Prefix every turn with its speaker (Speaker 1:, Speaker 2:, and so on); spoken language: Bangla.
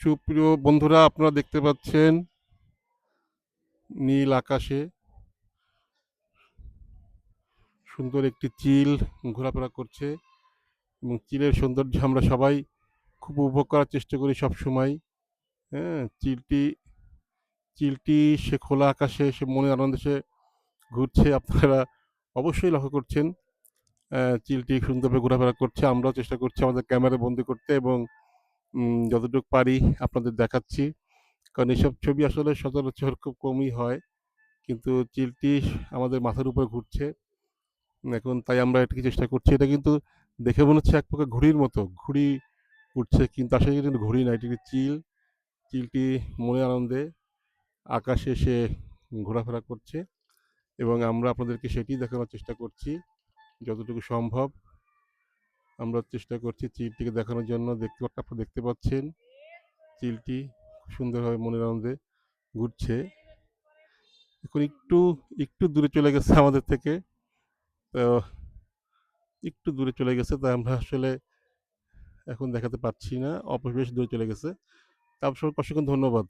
Speaker 1: সুপ্রিয় বন্ধুরা, আপনারা দেখতে পাচ্ছেন নীল আকাশে সুন্দর একটি চিল ঘোরাফেরা করছে এবং চিলের সৌন্দর্য আমরা সবাই খুব উপভোগ করার চেষ্টা করি সব সময় হ্যাঁ চিলটি চিলটি সে খোলা আকাশে, সে মনে আনন্দে সে ঘুরছে, আপনারা অবশ্যই লক্ষ্য করছেন। চিলটি সুন্দরভাবে ঘোরাফেরা করছে, আমরাও চেষ্টা করছি আমাদের ক্যামেরা বন্দি করতে এবং যতটুকু পারি আপনাদের দেখাচ্ছি। কারণ এইসব ছবি আসলে সচরাচর খুব কমই হয়। কিন্তু চিলটি আমাদের মাথার উপরে ঘুরছে। এখন তাই আমরা এটাকে চেষ্টা করছি। এটা কিন্তু দেখে মনে হচ্ছে এক প্রকার ঘুড়ির মতো। ঘুড়ি উঠছে কিন্তু আসলে কিন্তু ঘুড়ি না, এটি চিল। চিলটি মনে আনন্দে আকাশে সে ঘোরাফেরা করছে। এবং আমরা আপনাদেরকে সেটি দেখানোর চেষ্টা করছি, যতটুকু সম্ভব। আমরা চেষ্টা করছি চিলটিকে দেখানোর জন্য। দেখতে আপনারা দেখতে পাচ্ছেন চিলটি খুব সুন্দরভাবে মনের আনন্দে ঘুরছে। এখন একটু একটু দূরে চলে গেছে আমাদের থেকে। তো একটু দূরে চলে গেছে, তাই আমরা আসলে এখন দেখাতে পাচ্ছি না। অল্প বেশ দূরে চলে গেছে। তারপর অসংখ্য ধন্যবাদ।